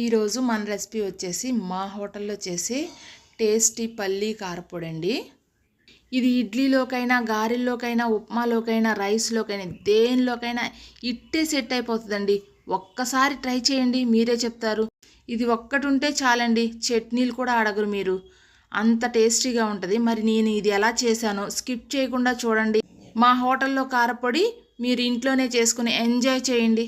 ఈరోజు మన రెసిపీ వచ్చేసి మా హోటల్లో చేసే టేస్టీ పల్లీ కారపొడి అండి ఇది ఇడ్లీలోకైనా గారెల్లోకైనా ఉప్మాలోకైనా రైస్లోకైనా దేనిలోకైనా ఇట్టే సెట్ అయిపోతుందండి. ఒక్కసారి ట్రై చేయండి మీరే చెప్తారు. ఇది ఒక్కటి ఉంటే చాలండి చట్నీలు కూడా అడగరు మీరు. అంత టేస్టీగా ఉంటుంది. మరి నేను ఇది ఎలా చేశానో స్కిప్ చేయకుండా చూడండి. మా హోటల్లో కారపొడి మీరు ఇంట్లోనే చేసుకుని ఎంజాయ్ చేయండి.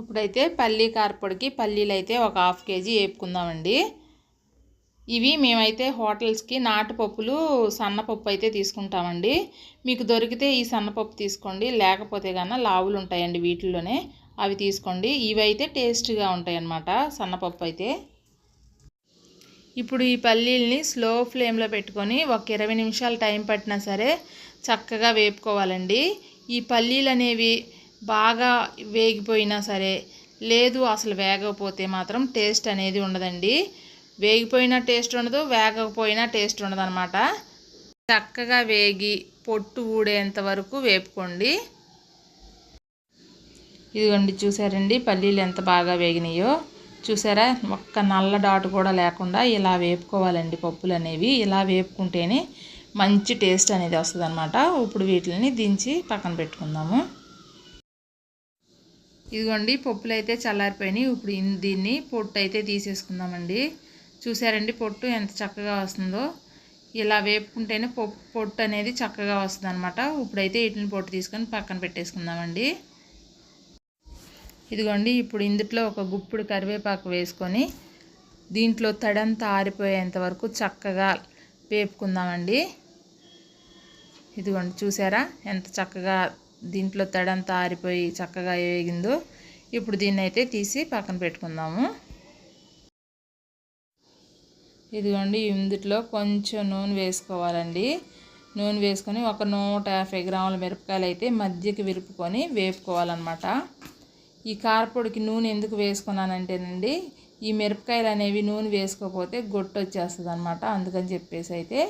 ఇప్పుడైతే పల్లీ కారపొడికి పల్లీలు అయితే ఒక హాఫ్ కేజీ వేపుకుందామండి. ఇవి మేమైతే హోటల్స్కి నాటుపప్పులు సన్నపప్పు అయితే తీసుకుంటామండి. మీకు దొరికితే ఈ సన్నపప్పు తీసుకోండి లేకపోతే కన్నా లావులు ఉంటాయండి వీటిల్లోనే అవి తీసుకోండి. ఇవి అయితే టేస్ట్గా ఉంటాయి అన్నమాట సన్నపప్పు అయితే. ఇప్పుడు ఈ పల్లీల్ని స్లో ఫ్లేమ్లో పెట్టుకొని ఒక ఇరవై నిమిషాలు టైం పట్టినా సరే చక్కగా వేపుకోవాలండి. ఈ పల్లీలు అనేవి బాగా వేగిపోయినా సరే లేదు అసలు వేగకపోతే మాత్రం టేస్ట్ అనేది ఉండదండి. వేగిపోయిన టేస్ట్ ఉండదు వేగకపోయినా టేస్ట్ ఉండదు అనమాట చక్కగా వేగి పొట్టు ఊడేంత వరకు వేపుకోండి. ఇదిగోండి చూసారండి పల్లీలు ఎంత బాగా వేగినాయో. చూసారా ఒక్క నల్ల డాట్ కూడా లేకుండా ఇలా వేపుకోవాలండి పప్పులు అనేవి. ఇలా వేపుకుంటేనే మంచి టేస్ట్ అనేది వస్తుంది ఇప్పుడు వీటిని దించి పక్కన పెట్టుకుందాము. ఇదిగోండి పప్పులు అయితే చల్లారిపోయినాయి. ఇప్పుడు దీన్ని పొట్టు అయితే తీసేసుకుందామండి. చూసారండి పొట్టు ఎంత చక్కగా వస్తుందో. ఇలా వేపుకుంటేనే పొట్టు అనేది చక్కగా వస్తుంది అనమాట ఇప్పుడైతే వీటిని పొట్టు తీసుకొని పక్కన పెట్టేసుకుందామండి. ఇదిగోండి ఇప్పుడు ఇందులో ఒక గుప్పుడు కరివేపాకు వేసుకొని దీంట్లో తడంతా ఆరిపోయేంత వరకు చక్కగా వేపుకుందామండి. ఇదిగోండి చూసారా? ఎంత చక్కగా దీంట్లో తడంతా ఆరిపోయి చక్కగా వేగిందో ఇప్పుడు దీన్ని అయితే తీసి పక్కన పెట్టుకుందాము. ఇదిగోండి ఇందులో కొంచెం నూనె వేసుకోవాలండి. నూనె వేసుకొని ఒక నూట యాభై గ్రాముల మిరపకాయలు అయితే మధ్యకి విరుపుకొని వేపుకోవాలన్నమాట. ఈ కారపొడికి నూనె ఎందుకు వేసుకున్నానంటేనండి ఈ మిరపకాయలు అనేవి నూనె వేసుకోకపోతే గొట్టు వచ్చేస్తుంది అనమాట అందుకని చెప్పేసి అయితే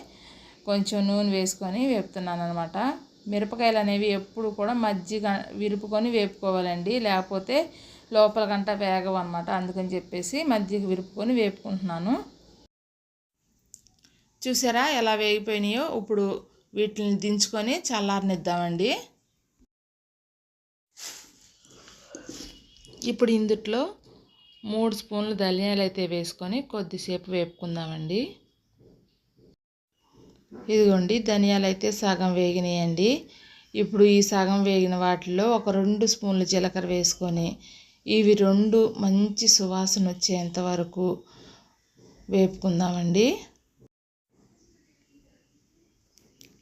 కొంచెం నూనె వేసుకొని వేపుతున్నాను అనమాట మిరపకాయలు అనేవి ఎప్పుడు కూడా మజ్జిగ విరుపుకొని వేపుకోవాలండి. లేకపోతే లోపల గంట వేగవు అనమాట అందుకని చెప్పేసి మజ్జిగ విరుపుకొని వేపుకుంటున్నాను. చూసారా ఎలా వేగిపోయినాయో? ఇప్పుడు వీటిని దించుకొని చల్లారనిద్దామండి. ఇప్పుడు ఇందుట్లో మూడు స్పూన్లు ధనియాలు అయితే వేసుకొని కొద్దిసేపు వేపుకుందామండి. ఇదిగోండి ధనియాలు అయితే సగం వేగినాయండి. ఇప్పుడు ఈ సగం వేగిన వాటిలో ఒక రెండు స్పూన్లు జీలకర్ర వేసుకొని ఇవి రెండు మంచి సువాసన వచ్చేంత వరకు వేపుకుందామండి.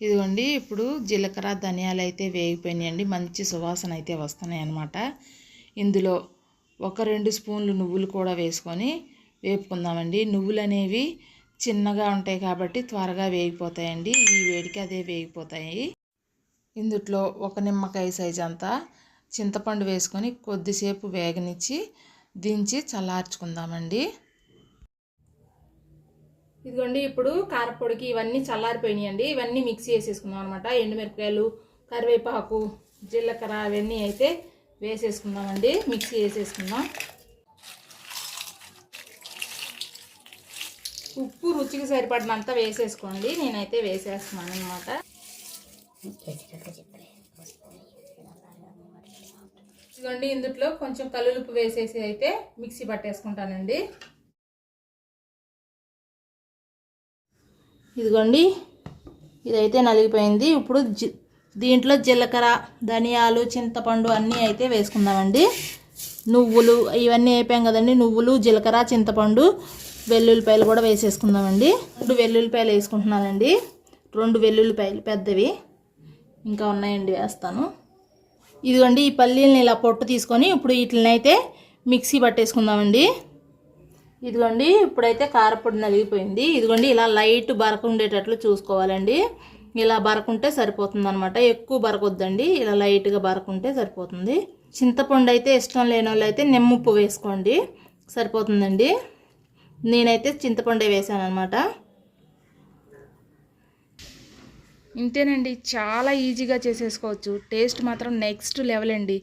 ఇదిగోండి ఇప్పుడు జీలకర్ర ధనియాలు అయితే వేగిపోయినాయండి. మంచి సువాసన అయితే వస్తున్నాయి అన్నమాట ఇందులో ఒక రెండు స్పూన్లు నువ్వులు కూడా వేసుకొని వేపుకుందామండి. నువ్వులు అనేవి చిన్నగా ఉంటాయి కాబట్టి త్వరగా వేగిపోతాయండి. ఈ వేడికి అదే వేగిపోతాయి. ఇందుట్లో ఒక నిమ్మకాయ సైజ్ అంతా చింతపండు వేసుకొని కొద్దిసేపు వేగనిచ్చి దించి చల్లార్చుకుందామండి. ఇదిగోండి ఇప్పుడు కారపొడికి ఇవన్నీ చల్లారిపోయినాయండి. ఇవన్నీ మిక్సీ వేసేసుకుందాం అనమాట ఎండుమిరపకాయలు కరివేపాకు జీలకర్ర అవన్నీ అయితే వేసేసుకుందామండి. మిక్సీ వేసేసుకుందాం ఉప్పు రుచికి సరిపడినంత వేసేసుకోండి. నేనైతే వేసేస్తున్నాను అనమాట ఇదిగోండి ఇందులో కొంచెం కల్లులుపు వేసేసి అయితే మిక్సీ పట్టేసుకుంటానండి. ఇదిగోండి ఇదైతే నలిగిపోయింది. ఇప్పుడు దీంట్లో జీలకర్ర ధనియాలు చింతపండు అన్నీ అయితే వేసుకుందామండి. నువ్వులు ఇవన్నీ అయిపోయాం కదండి. నువ్వులు జీలకర్ర చింతపండు వెల్లుల్లిపాయలు కూడా వేసేసుకుందామండి. రెండు వెల్లుల్లిపాయలు వేసుకుంటున్నానండి. రెండు వెల్లుల్లిపాయలు పెద్దవి. ఇంకా ఉన్నాయండి వేస్తాను. ఇదిగోండి ఈ పల్లీలని ఇలా పొట్టు తీసుకొని ఇప్పుడు వీటిని అయితే మిక్సీ పట్టేసుకుందామండి. ఇదిగోండి ఇప్పుడైతే కారపొడి నలిగిపోయింది. ఇదిగోండి ఇలా లైట్ బరక ఉండేటట్లు చూసుకోవాలండి. ఇలా బరకుంటే సరిపోతుంది అనమాట ఎక్కువ బరకొద్దండి. ఇలా లైట్గా బరకుంటే సరిపోతుంది. చింతపండు అయితే ఇష్టం లేని వాళ్ళు అయితే నిమ్మప్పు వేసుకోండి. సరిపోతుందండి. నేనైతే చింతపండు వేసాను అనమాట ఇంతేనండి చాలా ఈజీగా చేసేసుకోవచ్చు. టేస్ట్ మాత్రం నెక్స్ట్ లెవెల్ అండి.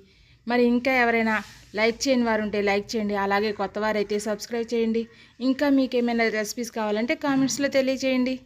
మరి ఇంకా ఎవరైనా లైక్ చేయని వారు ఉంటే లైక్ చేయండి. అలాగే కొత్త వారైతే సబ్స్క్రైబ్ చేయండి. ఇంకా మీకు ఏమైనా రెసిపీస్ కావాలంటే కామెంట్స్లో తెలియచేయండి.